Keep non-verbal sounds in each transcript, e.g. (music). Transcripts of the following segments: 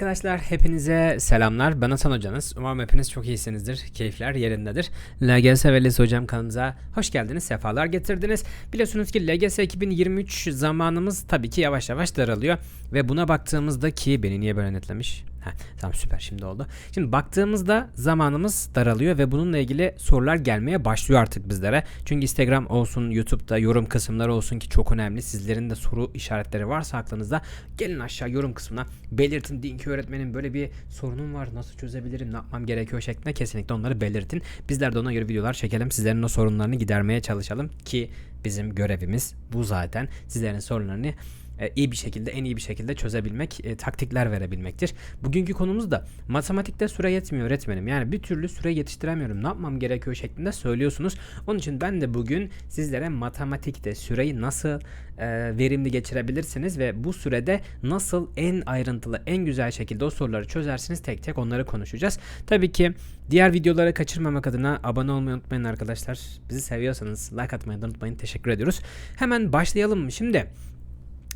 Arkadaşlar hepinize selamlar. Ben Hasan Hocanız. Umarım hepiniz çok iyisinizdir. Keyifler yerindedir. LGS ve Lise Hocam kanalımıza hoş geldiniz. Sefalar getirdiniz. Biliyorsunuz ki LGS 2023 zamanımız tabii ki yavaş yavaş daralıyor. Ve buna baktığımızda ki beni niye böyle netlemiş? Heh, tamam süper şimdi oldu. Şimdi baktığımızda zamanımız daralıyor ve bununla ilgili sorular gelmeye başlıyor artık bizlere. Çünkü Instagram olsun, YouTube'da yorum kısımları olsun ki çok önemli. Sizlerin de soru işaretleri varsa aklınızda gelin aşağı yorum kısmına belirtin. Deyin ki öğretmenim böyle bir sorunum var nasıl çözebilirim ne yapmam gerekiyor şeklinde kesinlikle onları belirtin. Bizler de ona göre videolar çekelim. Sizlerin o sorunlarını gidermeye çalışalım ki bizim görevimiz bu zaten. Sizlerin sorunlarını e, iyi bir şekilde, en iyi bir şekilde çözebilmek, e, taktikler verebilmektir. Bugünkü konumuz da matematikte süre yetmiyor öğretmenim. Yani bir türlü süre yetiştiremiyorum. Ne yapmam gerekiyor şeklinde söylüyorsunuz. Onun için ben de bugün sizlere matematikte süreyi nasıl e, verimli geçirebilirsiniz ve bu sürede nasıl en ayrıntılı, en güzel şekilde o soruları çözersiniz tek tek onları konuşacağız. Tabii ki diğer videoları kaçırmamak adına abone olmayı unutmayın arkadaşlar. Bizi seviyorsanız like atmayı da unutmayın. Teşekkür ediyoruz. Hemen başlayalım mı? Şimdi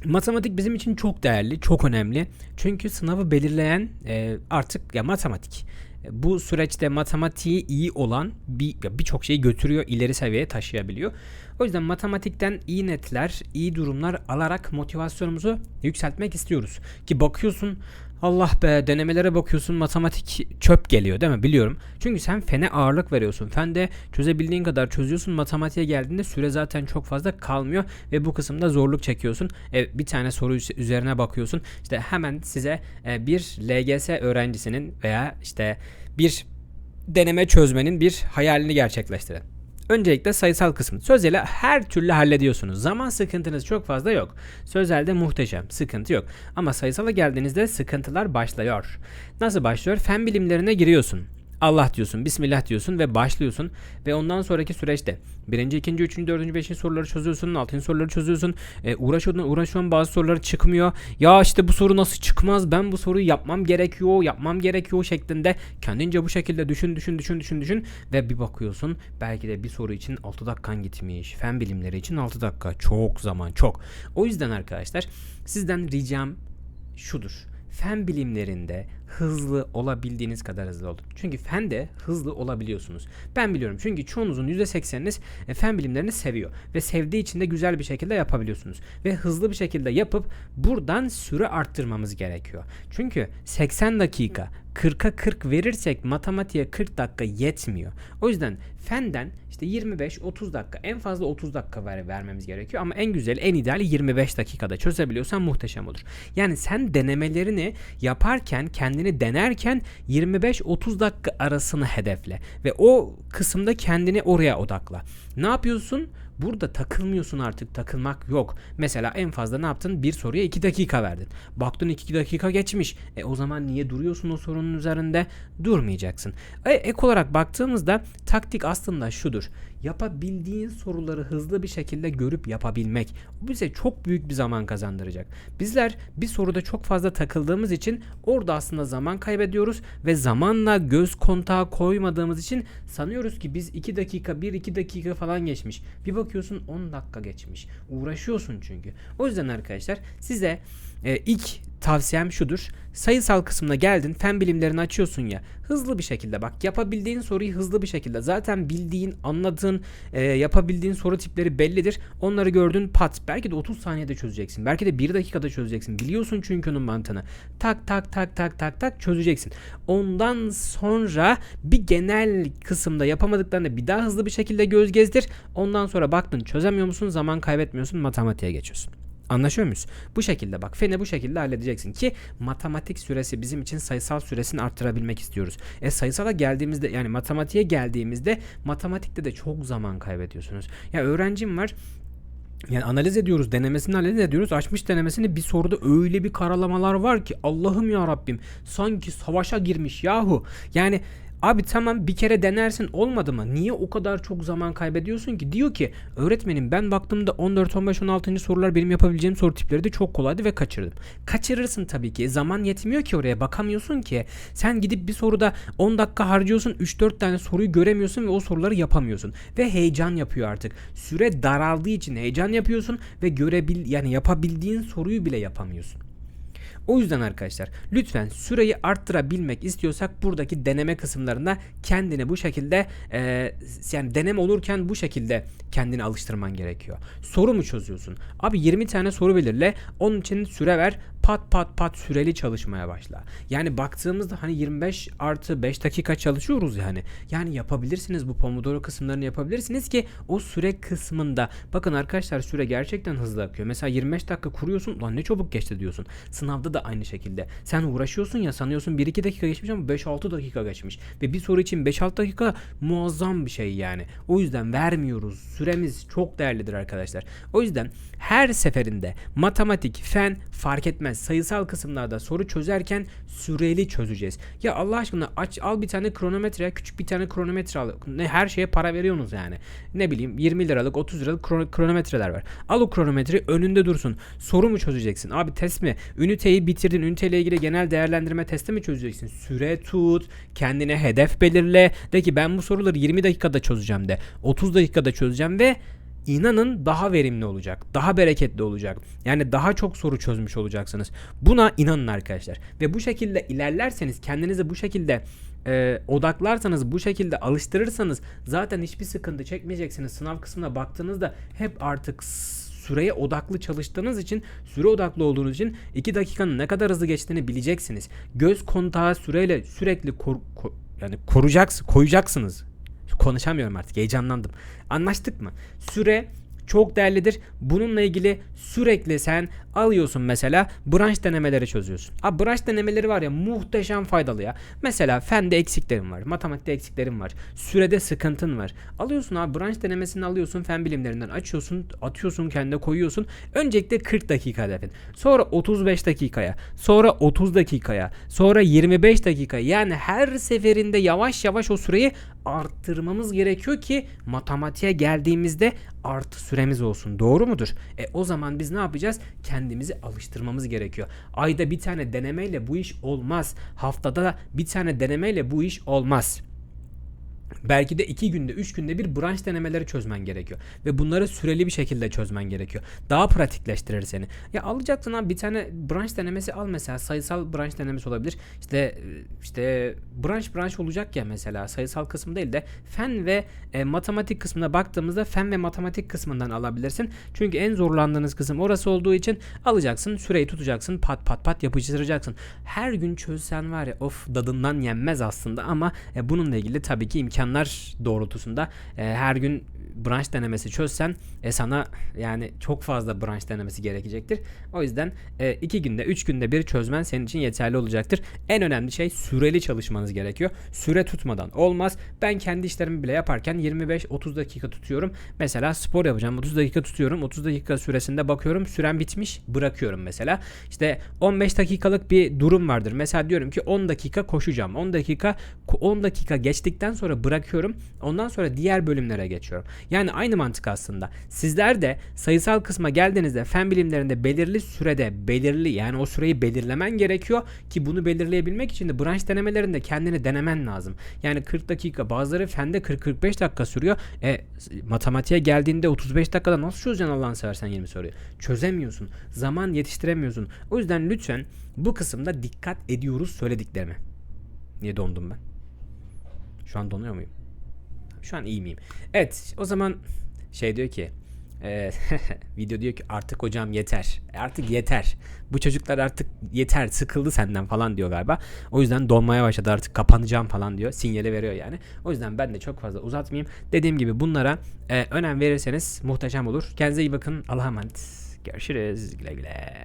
Matematik bizim için çok değerli, çok önemli. Çünkü sınavı belirleyen e, artık ya matematik. E, bu süreçte matematiği iyi olan bir birçok şeyi götürüyor, ileri seviyeye taşıyabiliyor. O yüzden matematikten iyi netler, iyi durumlar alarak motivasyonumuzu yükseltmek istiyoruz. Ki bakıyorsun Allah be denemelere bakıyorsun matematik çöp geliyor değil mi? Biliyorum. Çünkü sen fene ağırlık veriyorsun. Fende çözebildiğin kadar çözüyorsun. Matematiğe geldiğinde süre zaten çok fazla kalmıyor ve bu kısımda zorluk çekiyorsun. E, bir tane soru üzerine bakıyorsun. İşte hemen size e, bir LGS öğrencisinin veya işte bir deneme çözmenin bir hayalini gerçekleştiren. Öncelikle sayısal kısmı. Sözel'i her türlü hallediyorsunuz. Zaman sıkıntınız çok fazla yok. Sözelde muhteşem. Sıkıntı yok. Ama sayısala geldiğinizde sıkıntılar başlıyor. Nasıl başlıyor? Fen bilimlerine giriyorsun. Allah diyorsun, Bismillah diyorsun ve başlıyorsun. Ve ondan sonraki süreçte birinci, ikinci, üçüncü, dördüncü, beşinci soruları çözüyorsun, altıncı soruları çözüyorsun. E, uğraşıyorsun, uğraşıyorsun bazı soruları çıkmıyor. Ya işte bu soru nasıl çıkmaz? Ben bu soruyu yapmam gerekiyor, yapmam gerekiyor şeklinde kendince bu şekilde düşün, düşün, düşün, düşün, düşün. Ve bir bakıyorsun belki de bir soru için 6 dakikan gitmiş. Fen bilimleri için 6 dakika. Çok zaman, çok. O yüzden arkadaşlar sizden ricam şudur fen bilimlerinde hızlı olabildiğiniz kadar hızlı olun. Çünkü fende hızlı olabiliyorsunuz. Ben biliyorum çünkü çoğunuzun %80'iniz e, fen bilimlerini seviyor. Ve sevdiği için de güzel bir şekilde yapabiliyorsunuz. Ve hızlı bir şekilde yapıp buradan süre arttırmamız gerekiyor. Çünkü 80 dakika 40'a 40 verirsek matematiğe 40 dakika yetmiyor. O yüzden fenden işte 25-30 dakika en fazla 30 dakika ver, vermemiz gerekiyor ama en güzel en ideali 25 dakikada çözebiliyorsan muhteşem olur. Yani sen denemelerini yaparken kendini denerken 25-30 dakika arasını hedefle ve o kısımda kendini oraya odakla. Ne yapıyorsun? Burada takılmıyorsun artık takılmak yok. Mesela en fazla ne yaptın? Bir soruya 2 dakika verdin. Baktın 2 dakika geçmiş. E o zaman niye duruyorsun o sorunun üzerinde? Durmayacaksın. E, ek olarak baktığımızda taktik aslında şudur yapabildiğin soruları hızlı bir şekilde görüp yapabilmek. Bize çok büyük bir zaman kazandıracak. Bizler bir soruda çok fazla takıldığımız için orada aslında zaman kaybediyoruz ve zamanla göz kontağı koymadığımız için sanıyoruz ki biz 2 dakika 1-2 dakika falan geçmiş. Bir bakıyorsun 10 dakika geçmiş. Uğraşıyorsun çünkü. O yüzden arkadaşlar size e, ilk tavsiyem şudur. Sayısal kısmına geldin, fen bilimlerini açıyorsun ya. Hızlı bir şekilde bak yapabildiğin soruyu hızlı bir şekilde. Zaten bildiğin, anladığın, e, yapabildiğin soru tipleri bellidir. Onları gördün pat. Belki de 30 saniyede çözeceksin. Belki de 1 dakikada çözeceksin. Biliyorsun çünkü onun mantığını. Tak tak tak tak tak tak çözeceksin. Ondan sonra bir genel kısımda yapamadıklarını bir daha hızlı bir şekilde göz gezdir. Ondan sonra baktın çözemiyor musun? Zaman kaybetmiyorsun. Matematiğe geçiyorsun. Anlaşıyor muyuz? Bu şekilde bak feni bu şekilde halledeceksin ki matematik süresi bizim için sayısal süresini arttırabilmek istiyoruz. E sayısala geldiğimizde yani matematiğe geldiğimizde matematikte de çok zaman kaybediyorsunuz. Ya öğrencim var yani analiz ediyoruz, denemesini analiz ediyoruz. Açmış denemesini bir soruda öyle bir karalamalar var ki Allah'ım ya Rabbim sanki savaşa girmiş yahu. Yani Abi tamam bir kere denersin olmadı mı? Niye o kadar çok zaman kaybediyorsun ki? Diyor ki öğretmenim ben baktığımda 14, 15, 16. sorular benim yapabileceğim soru tipleri de çok kolaydı ve kaçırdım. Kaçırırsın tabii ki. Zaman yetmiyor ki oraya bakamıyorsun ki. Sen gidip bir soruda 10 dakika harcıyorsun 3-4 tane soruyu göremiyorsun ve o soruları yapamıyorsun. Ve heyecan yapıyor artık. Süre daraldığı için heyecan yapıyorsun ve görebil yani yapabildiğin soruyu bile yapamıyorsun. O yüzden arkadaşlar lütfen süreyi arttırabilmek istiyorsak buradaki deneme kısımlarında kendini bu şekilde e, yani deneme olurken bu şekilde kendini alıştırman gerekiyor. Soru mu çözüyorsun? Abi 20 tane soru belirle. Onun için süre ver. Pat pat pat süreli çalışmaya başla. Yani baktığımızda hani 25 artı 5 dakika çalışıyoruz yani. Yani yapabilirsiniz bu Pomodoro kısımlarını yapabilirsiniz ki o süre kısmında bakın arkadaşlar süre gerçekten hızlı akıyor. Mesela 25 dakika kuruyorsun lan ne çabuk geçti diyorsun. Sınavda da aynı şekilde. Sen uğraşıyorsun ya sanıyorsun 1-2 dakika geçmiş ama 5-6 dakika geçmiş. Ve bir soru için 5-6 dakika muazzam bir şey yani. O yüzden vermiyoruz. Süremiz çok değerlidir arkadaşlar. O yüzden her seferinde matematik, fen fark etmez. Sayısal kısımlarda soru çözerken süreli çözeceğiz. Ya Allah aşkına aç al bir tane kronometre, küçük bir tane kronometre al. Ne her şeye para veriyorsunuz yani. Ne bileyim 20 liralık, 30 liralık krono- kronometreler var. Al o kronometreyi önünde dursun. Soru mu çözeceksin? Abi test mi? Üniteyi bitirdin. Üniteyle ilgili genel değerlendirme testi mi çözeceksin? Süre tut. Kendine hedef belirle. De ki ben bu soruları 20 dakikada çözeceğim de. 30 dakikada çözeceğim ve inanın daha verimli olacak. Daha bereketli olacak. Yani daha çok soru çözmüş olacaksınız. Buna inanın arkadaşlar. Ve bu şekilde ilerlerseniz kendinizi bu şekilde e, odaklarsanız bu şekilde alıştırırsanız zaten hiçbir sıkıntı çekmeyeceksiniz. Sınav kısmına baktığınızda hep artık süreye odaklı çalıştığınız için, süre odaklı olduğunuz için 2 dakikanın ne kadar hızlı geçtiğini bileceksiniz. Göz kontağı süreyle sürekli kor- ko- yani koruyacaksınız, koyacaksınız. Konuşamıyorum artık heyecanlandım. Anlaştık mı? Süre çok değerlidir. Bununla ilgili sürekli sen alıyorsun mesela branş denemeleri çözüyorsun. Abi branş denemeleri var ya muhteşem faydalı ya. Mesela fende eksiklerin var, matematikte eksiklerin var, sürede sıkıntın var. Alıyorsun abi branş denemesini alıyorsun fen bilimlerinden açıyorsun, atıyorsun kendine koyuyorsun. Öncelikle 40 dakika hedefin. Sonra 35 dakikaya, sonra 30 dakikaya, sonra 25 dakika. Yani her seferinde yavaş yavaş o süreyi arttırmamız gerekiyor ki matematiğe geldiğimizde artı süremiz olsun. Doğru mudur? E o zaman biz ne yapacağız? Kendimizi alıştırmamız gerekiyor. Ayda bir tane denemeyle bu iş olmaz. Haftada da bir tane denemeyle bu iş olmaz. Belki de iki günde, üç günde bir branş denemeleri çözmen gerekiyor. Ve bunları süreli bir şekilde çözmen gerekiyor. Daha pratikleştirir seni. Ya alacaksın abi bir tane branş denemesi al mesela. Sayısal branş denemesi olabilir. İşte işte branş branş olacak ya mesela. Sayısal kısmı değil de fen ve e, matematik kısmına baktığımızda fen ve matematik kısmından alabilirsin. Çünkü en zorlandığınız kısım orası olduğu için alacaksın. Süreyi tutacaksın. Pat pat pat yapıştıracaksın. Her gün çözsen var ya of dadından yenmez aslında ama e, bununla ilgili tabii ki imkanlar doğrultusunda e, her gün branş denemesi çözsen e, sana yani çok fazla branş denemesi gerekecektir. O yüzden e, iki günde, üç günde bir çözmen senin için yeterli olacaktır. En önemli şey süreli çalışmanız gerekiyor. Süre tutmadan olmaz. Ben kendi işlerimi bile yaparken 25-30 dakika tutuyorum. Mesela spor yapacağım 30 dakika tutuyorum. 30 dakika süresinde bakıyorum süren bitmiş bırakıyorum mesela. İşte 15 dakikalık bir durum vardır. Mesela diyorum ki 10 dakika koşacağım. 10 dakika 10 dakika geçtikten sonra bırakıyorum. Ondan sonra diğer bölümlere geçiyorum. Yani aynı mantık aslında. Sizler de sayısal kısma geldiğinizde fen bilimlerinde belirli sürede belirli yani o süreyi belirlemen gerekiyor ki bunu belirleyebilmek için de branş denemelerinde kendini denemen lazım. Yani 40 dakika bazıları fende 40-45 dakika sürüyor. E matematiğe geldiğinde 35 dakikada nasıl çözeceksin Allah'ını seversen 20 soruyu? Çözemiyorsun. Zaman yetiştiremiyorsun. O yüzden lütfen bu kısımda dikkat ediyoruz söylediklerime. Niye dondum ben? Şu an donuyor muyum? Şu an iyi miyim? Evet o zaman şey diyor ki e, (laughs) video diyor ki artık hocam yeter. Artık yeter. Bu çocuklar artık yeter sıkıldı senden falan diyor galiba. O yüzden donmaya başladı artık kapanacağım falan diyor. Sinyali veriyor yani. O yüzden ben de çok fazla uzatmayayım. Dediğim gibi bunlara e, önem verirseniz muhteşem olur. Kendinize iyi bakın. Allah'a emanet. Görüşürüz. Güle güle.